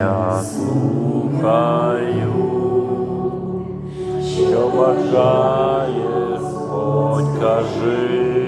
Я слухаю, що бажає Господь, кажи.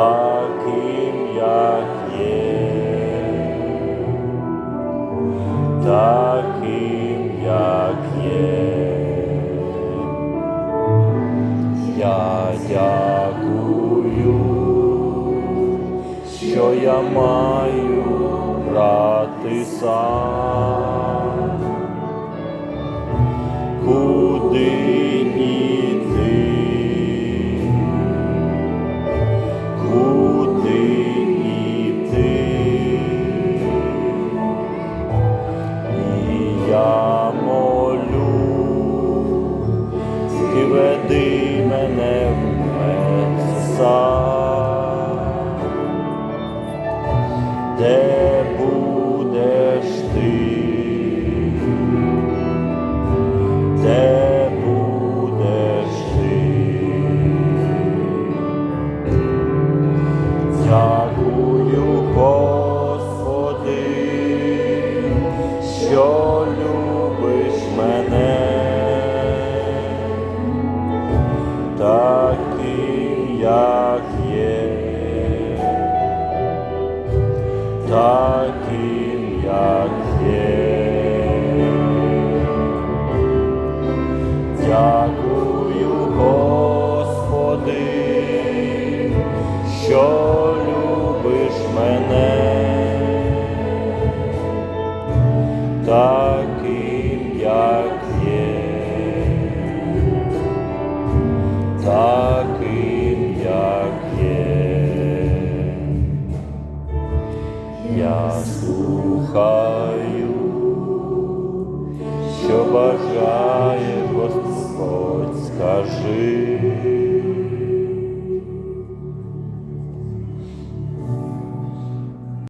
таким, як є, таким, як є. Я дякую що я маю брати сам, куди йти, There як є таким, як є. Дякую, Господи, що Música